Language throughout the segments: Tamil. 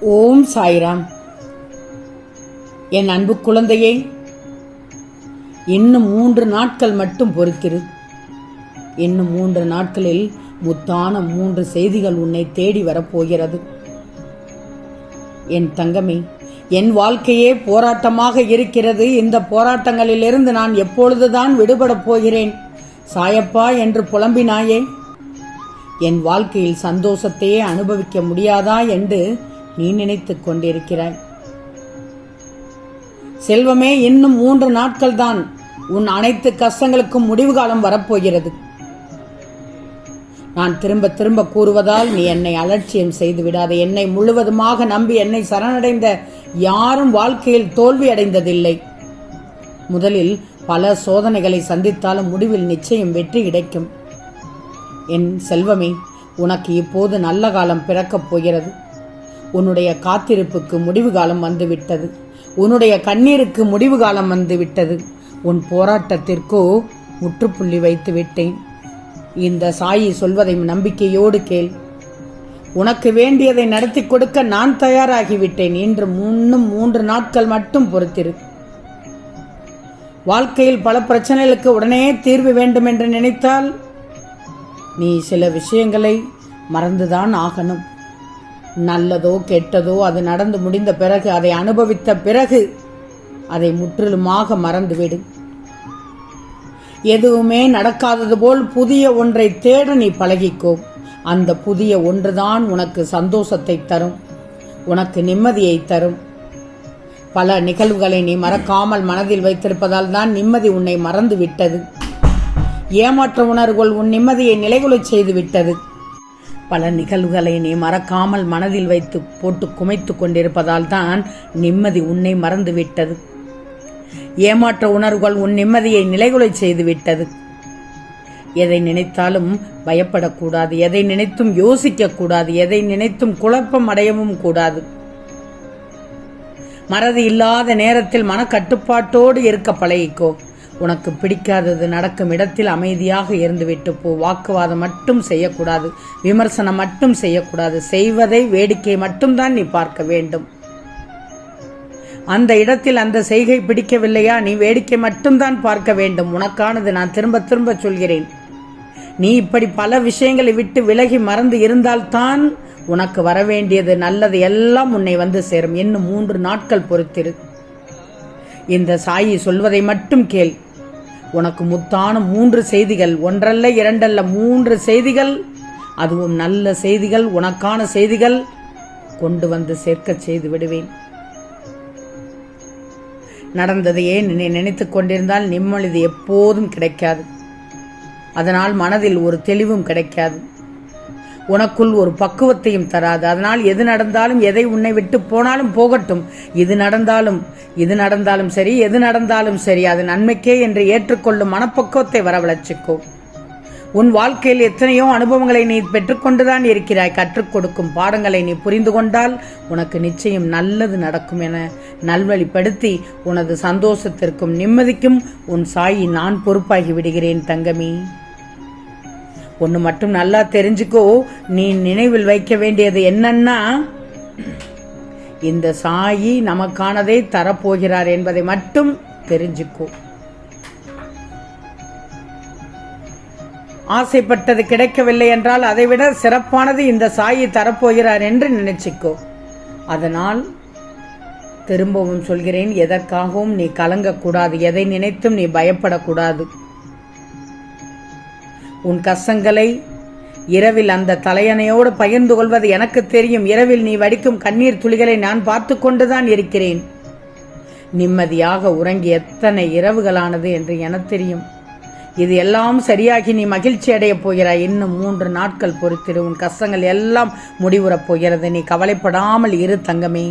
ஓம் சாய்ராம். என் அன்பு குழந்தையே இன்னும் மூன்று நாட்கள் மட்டும் பொறுத்திரு. இன்னும் மூன்று நாட்களில் முத்தான மூன்று செய்திகள் உன்னை தேடி வரப்போகிறது. என் தங்கமே என் வாழ்க்கையே போராட்டமாக இருக்கிறது. இந்த போராட்டங்களிலிருந்து நான் எப்பொழுதுதான் விடுபடப் போகிறேன். சாயப்பா என்று புலம்பினாயே என் வாழ்க்கையில் சந்தோஷத்தையே அனுபவிக்க முடியாதா என்று நீ நினைத்துக் கொண்டிருக்கிறாய். செல்வமே இன்னும் மூன்று நாட்கள் தான் உன் அனைத்து கஷ்டங்களுக்கும் முடிவு காலம் வரப்போகிறது. நான் திரும்ப திரும்ப கூறுவதால் நீ என்னை அலட்சியம் செய்து விடாதே. என்னை முழுவதுமாக நம்பி என்னை சரணடைந்த யாரும் வாழ்க்கையில் தோல்வி அடைந்ததில்லை. முதலில் பல சோதனைகளை சந்தித்தாலும் முடிவில் நிச்சயம் வெற்றி கிடைக்கும். என் செல்வமே உனக்கு இப்போது நல்ல காலம் பிறக்கப் போகிறது. உன்னுடைய காத்திருப்புக்கு முடிவு காலம் வந்துவிட்டது. உன்னுடைய கண்ணீருக்கு முடிவு காலம் வந்துவிட்டது. உன் போராட்டத்திற்கோ முற்றுப்புள்ளி வைத்து விட்டேன். இந்த சாயி சொல்வதை நம்பிக்கையோடு கேள். உனக்கு வேண்டியதை நடத்தி கொடுக்க நான் தயாராகிவிட்டேன். இன்று முன்னும் மூன்று நாட்கள் மட்டும் பொறுத்திரு. வாழ்க்கையில் பல பிரச்சனைகளுக்கு உடனே தீர்வு வேண்டும் என்று நினைத்தால் நீ சில விஷயங்களை மறந்துதான் ஆகணும். நல்லதோ கெட்டதோ அது நடந்து முடிந்த பிறகு அதை அனுபவித்த பிறகு அதை முற்றிலுமாக மறந்துவிடும் எதுவுமே நடக்காதது போல் புதிய ஒன்றை தேட நீ பழகிக்கோ. அந்த புதிய ஒன்றுதான் உனக்கு சந்தோஷத்தை தரும் உனக்கு நிம்மதியை தரும். பல நிகழ்வுகளை நீ மறக்காமல் மனதில் வைத்திருப்பதால் தான் நிம்மதி உன்னை மறந்து விட்டது ஏமாற்ற உணர்வுகள் உன் நிம்மதியை நிலைகுலை செய்து விட்டது பல நிகழ்வுகளை நீ மறக்காமல் மனதில் வைத்து போட்டு குமைத்து கொண்டிருப்பதால் தான் நிம்மதி உன்னை மறந்து விட்டது ஏமாற்ற உணர்வுகள் உன் நிம்மதியை நிலைகுலச் செய்து விட்டது எதை நினைத்தாலும் பயப்படக்கூடாது எதை நினைத்தும் யோசிக்கக்கூடாது எதை நினைத்தும் குழப்பம் அடையவும் கூடாது. மறதி இல்லாத நேரத்தில் மனக்கட்டுப்பாட்டோடு இருக்க பழகிக்கோ. உனக்கு பிடிக்காதது நடக்கும் இடத்தில் அமைதியாக இருந்துவிட்டு போ. வாக்குவாதம் மட்டும் செய்யக்கூடாது விமர்சனம் மட்டும் செய்யக்கூடாது செய்வதை வேடிக்கை மட்டும்தான் நீ பார்க்க வேண்டும். அந்த இடத்தில் அந்த செய்கை பிடிக்கவில்லையா? நீ வேடிக்கை மட்டும்தான் பார்க்க வேண்டும். உனக்கானது நான் திரும்ப திரும்ப சொல்கிறேன். நீ இப்படி பல விஷயங்களை விட்டு விலகி மறந்து இருந்தால்தான் உனக்கு வரவேண்டியது நல்லது எல்லாம் உன்னை வந்து சேரும். இன்னும் மூன்று நாட்கள் பொறுத்திரு. இந்த சாயி சொல்வதை மட்டும் கேள். உனக்கு முத்தான மூன்று செய்திகள். ஒன்றல்ல இரண்டல்ல மூன்று செய்திகள். அதுவும் நல்ல செய்திகள் உனக்கான செய்திகள். கொண்டு வந்து சேர்க்க செய்து விடுவேன். நடந்ததையே நீ நினைத்து கொண்டிருந்தால் நிம்மதி எப்போதும் கிடைக்காது. அதனால் மனதில் ஒரு தெளிவும் கிடைக்காது. உனக்குள் ஒரு பக்குவத்தையும் தராது. அதனால் எது நடந்தாலும் எதை உன்னை விட்டு போனாலும் போகட்டும். இது நடந்தாலும் இது நடந்தாலும் சரி எது நடந்தாலும் சரி அது நன்மைக்கே என்று ஏற்றுக்கொள்ளும் மனப்பக்குவத்தை வரவழைச்சிக்கோ. உன் வாழ்க்கையில் எத்தனையோ அனுபவங்களை நீ பெற்றுக்கொண்டுதான் இருக்கிறாய். கற்றுக் கொடுக்கும் பாடங்களை நீ புரிந்து கொண்டால் உனக்கு நிச்சயம் நல்லது நடக்கும் என நல்வழிப்படுத்தி உனது சந்தோஷத்திற்கும் நிம்மதிக்கும் உன் சாயி நான் பொறுப்பாகி விடுகிறேன் தங்கமி. ஒன்று மட்டும் நல்லா தெரிஞ்சுக்கோ. நீ நினைவில் வைக்க வேண்டியது என்னன்னா இந்த சாயி நமக்கானதை தரப்போகிறார் என்பதை மட்டும் தெரிஞ்சுக்கோ. ஆசைப்பட்டது கிடைக்கவில்லை என்றால் அதைவிட சிறப்பானது இந்த சாயி தரப்போகிறார் என்று நினைச்சுக்கோ. அதனால் திரும்பவும் சொல்கிறேன் எதற்காகவும் நீ கலங்கக்கூடாது எதை நினைத்தும் நீ பயப்படக்கூடாது. உன் கஷ்டங்களை இரவில் அந்த தலையணையோடு பகிர்ந்து கொள்வது எனக்கு தெரியும். இரவில் நீ வடிக்கும் கண்ணீர் துளிகளை நான் பார்த்து கொண்டுதான் இருக்கிறேன். நிம்மதியாக உறங்கி எத்தனை இரவுகளானது என்று எனக்கு தெரியும். இது எல்லாம் சரியாகி நீ மகிழ்ச்சி அடையப் போகிறாய். இன்னும் மூன்று நாட்கள் பொறுத்திரு. உன் கஷ்டங்கள் எல்லாம் முடிவுறப் போகிறது. நீ கவலைப்படாமல் இரு தங்கமே.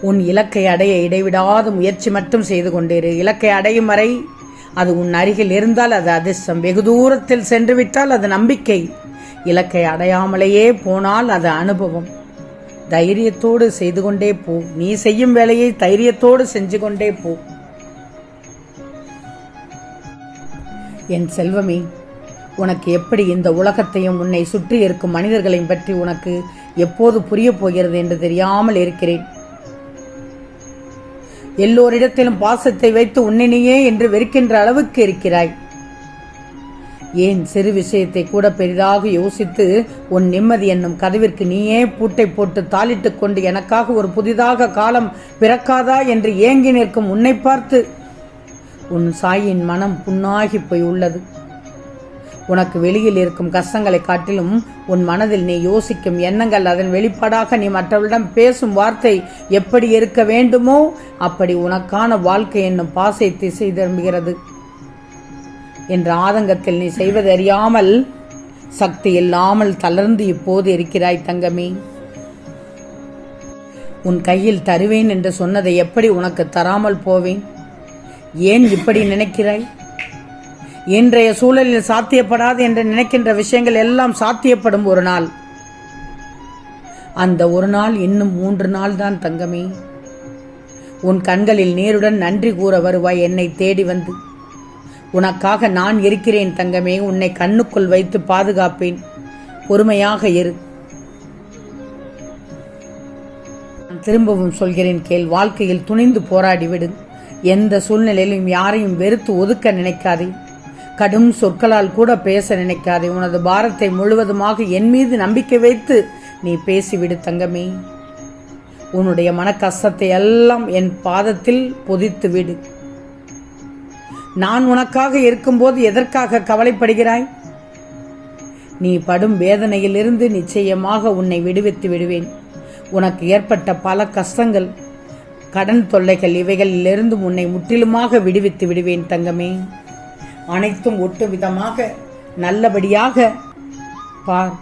உன் இலக்கை அடைய இடைவிடாத முயற்சி மட்டும் செய்து கொண்டிரு. இலக்கை அடையும் வரை அது உன் அருகில் இருந்தால் அது அதிர்ஷ்டம். வெகு தூரத்தில் சென்று விட்டால் அது நம்பிக்கை. இலக்கை அடையாமலேயே போனால் அது அனுபவம். தைரியத்தோடு செய்து கொண்டே போ. நீ செய்யும் வேலையை தைரியத்தோடு செஞ்சு கொண்டே போ. என் செல்வமே உனக்கு எப்படி இந்த உலகத்தையும் உன்னை சுற்றி இருக்கும் மனிதர்களையும் பற்றி உனக்கு எப்போது புரிய போகிறது என்று தெரியாமல் இருக்கிறேன். எல்லோரிடத்திலும் பாசத்தை வைத்து உன்னினையே என்று வெறுக்கின்ற அளவுக்கு இருக்கிறாய். ஏன் சிறு விஷயத்தை கூட பெரிதாக யோசித்து உன் நிம்மதி என்னும் கதவிற்கு நீயே பூட்டை போட்டு தாளிட்டுக் கொண்டு எனக்காக ஒரு புதிதாக காலம் பிறக்காதா என்று ஏங்கி நிற்கும் உன்னை பார்த்து உன் சாயின் மனம் புண்ணாகி போய் உள்ளது உனக்கு வெளியில் இருக்கும் கஷ்டங்களை காட்டிலும் உன் மனதில் நீ யோசிக்கும் எண்ணங்கள் அதன் வெளிப்பாடாக நீ மற்றவர்களிடம் பேசும் வார்த்தை எப்படி இருக்க வேண்டுமோ அப்படி உனக்கான வாழ்க்கை என்னும் பாசை திசை திரும்புகிறது. என்ற ஆதங்கத்தில் நீ செய்வது அறியாமல் சக்தி இல்லாமல் தளர்ந்து இப்போது இருக்கிறாய் தங்கமே. உன் கையில் தருவேன் என்று சொன்னதை எப்படி உனக்கு தராமல் போவேன்? ஏன் இப்படி நினைக்கிறாய்? இன்றைய சூழலில் சாத்தியப்படாது என்று நினைக்கின்ற விஷயங்கள் எல்லாம் சாத்தியப்படும் ஒரு நாள். அந்த ஒரு நாள் இன்னும் மூன்று நாள் தான் தங்கமே. உன் கண்களில் நேருடன் நன்றி கூற வருவாய் என்னை தேடி வந்து. உனக்காக நான் இருக்கிறேன் தங்கமே உன்னை கண்ணுக்குள் வைத்து பாதுகாப்பேன். பொறுமையாக இரு. நான் திரும்பவும் சொல்கிறேன் கேள் வாழ்க்கையில் துணிந்து போராடிவிடு எந்த சூழ்நிலையிலும் யாரையும் வெறுத்து ஒதுக்க நினைக்காதே. கடும் சொற்களால் கூட பேச நினைக்காதே. உனது பாரத்தை முழுவதுமாக என் மீது நம்பிக்கை வைத்து நீ பேசிவிடு தங்கமே. உன்னுடைய மனக்கஷ்டத்தை எல்லாம் என் பாதத்தில் பொதித்து விடு நான் உனக்காக இருக்கும்போது எதற்காக கவலைப்படுகிறாய்? நீ படும் வேதனையிலிருந்து நிச்சயமாக உன்னை விடுவித்து விடுவேன். உனக்கு ஏற்பட்ட பல கஷ்டங்கள் கடன் தொல்லைகள் இவைகளிலிருந்து உன்னை முற்றிலுமாக விடுவித்து விடுவேன் தங்கமே. அனைத்தும் ஒட்டு விதமாக நல்லபடியாக பார்.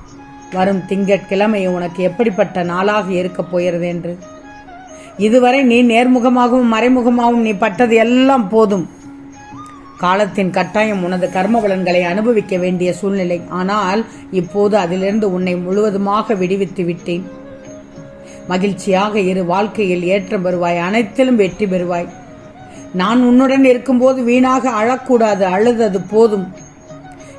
வரும் திங்கட்கிழமை உனக்கு எப்படிப்பட்ட நாளாக இருக்கப் போகிறது என்று. இதுவரை நீ நேர்முகமாகவும் மறைமுகமாகவும் நீ பட்டது எல்லாம் போதும். காலத்தின் கட்டாயம் உனது கர்ம பலன்களை அனுபவிக்க வேண்டிய சூழ்நிலை. ஆனால் இப்போது அதிலிருந்து உன்னை முழுவதுமாக விடுவித்து விட்டேன். மகிழ்ச்சியாக இரு வாழ்க்கையில் ஏற்றம் பெறுவாய். அனைத்திலும் வெற்றி பெறுவாய். நான் உன்னுடன் இருக்கும்போது வீணாக அழக்கூடாது அழுதது போதும்.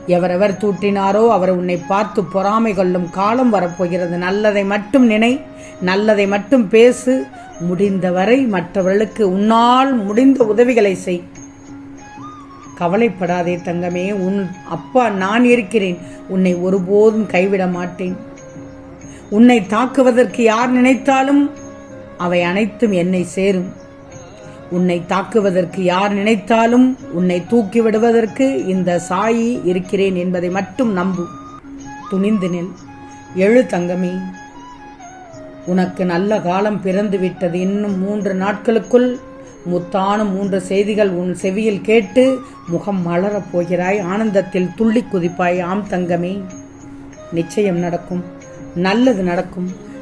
எவரெவர் தூற்றினாரோ அவர் உன்னை பார்த்து பொறாமை கொள்ளும் காலம் வரப்போகிறது. நல்லதை மட்டும் நினை நல்லதை மட்டும் பேசு. முடிந்தவரை மற்றவர்களுக்கு உன்னால் முடிந்த உதவிகளை செய். கவலைப்படாதே தங்கமே உன் அப்பா நான் இருக்கிறேன். உன்னை ஒருபோதும் கைவிட மாட்டேன். உன்னை தாக்குவதற்கு யார் நினைத்தாலும் அவை அனைத்தும் என்னை சேரும். உன்னை தாக்குவதற்கு யார் நினைத்தாலும் உன்னை தூக்கி விடுவதற்கு இந்த சாயி இருக்கிறேன் என்பதை மட்டும் நம்பு. துணிந்து நில். எழு தங்கமே. உனக்கு நல்ல காலம் பிறந்து விட்டது இன்னும் மூன்று நாட்களுக்குள் முத்தான மூன்று செய்திகள் உன் செவியில் கேட்டு முகம் மலரப் போகிறாய். ஆனந்தத்தில் துள்ளி குதிப்பாய். ஆம் தங்கமே. நிச்சயம் நடக்கும். நல்லது நடக்கும்.